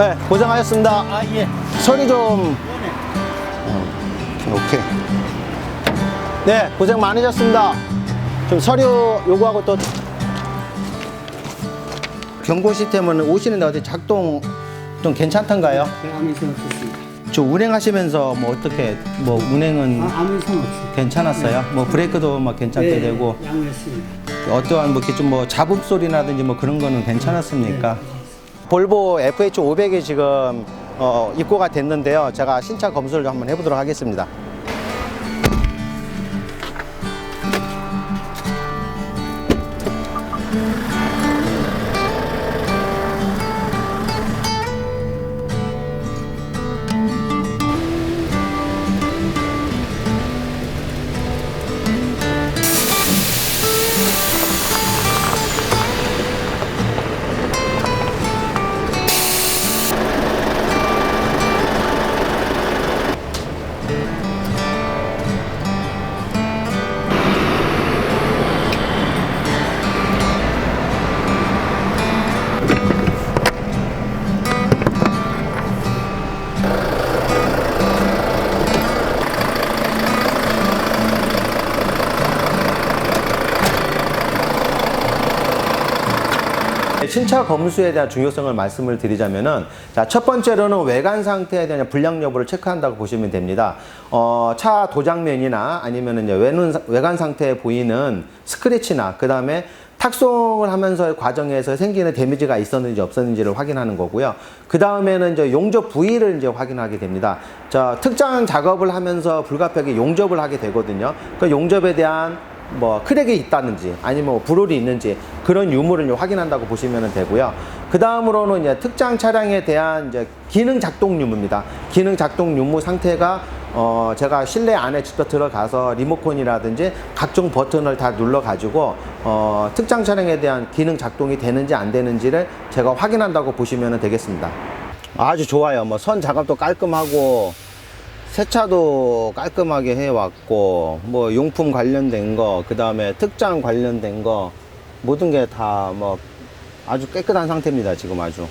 네, 고생하셨습니다. 아, 예. 서류 좀. 어, 오케이. 네, 고생 많으셨습니다. 좀 서류 요구하고 또. 경고 시스템은 오시는데 어디 작동 좀 괜찮던가요? 네, 아무 이상 없었습니다. 저 운행하시면서 뭐 어떻게 뭐 운행은 아, 아무 이상 없어요. 괜찮았어요? 뭐 브레이크도 막 괜찮게 네, 되고 양호했습니다. 어떠한 뭐 이렇게 좀 뭐 잡음 소리라든지 뭐 그런 거는 괜찮았습니까? 볼보 FH500이 지금 어, 입고가 됐는데요. 제가 신차 검수를 좀 한번 해보도록 하겠습니다. 신차 검수에 대한 중요성을 말씀을 드리자면은 자, 첫 번째로는 외관 상태에 대한 불량 여부를 체크한다고 보시면 됩니다. 어, 차 도장면이나 아니면은 이제 외눈, 외관 상태에 보이는 스크래치나 그 다음에 탁송을 하면서의 과정에서 생기는 데미지가 있었는지 없었는지를 확인하는 거고요. 그 다음에는 이제 용접 부위를 이제 확인하게 됩니다. 자, 특정 작업을 하면서 불가피하게 용접을 하게 되거든요. 그 용접에 대한 뭐 크랙이 있다든지 아니면 뭐 불홀이 있는지 그런 유무를 확인한다고 보시면 되고요. 그 다음으로는 이제 특정 차량에 대한 이제 기능 작동 유무입니다. 기능 작동 유무 상태가 어 제가 실내 안에 직접 들어가서 리모컨이라든지 각종 버튼을 다 눌러 가지고 어 특정 차량에 대한 기능 작동이 되는지 안 되는지를 제가 확인한다고 보시면 되겠습니다. 아주 좋아요. 뭐 선 작업도 깔끔하고 세차도 깔끔하게 해왔고 뭐 용품 관련된 거 그 다음에 특장 관련된 거 모든 게 다 뭐 아주 깨끗한 상태입니다 지금 아주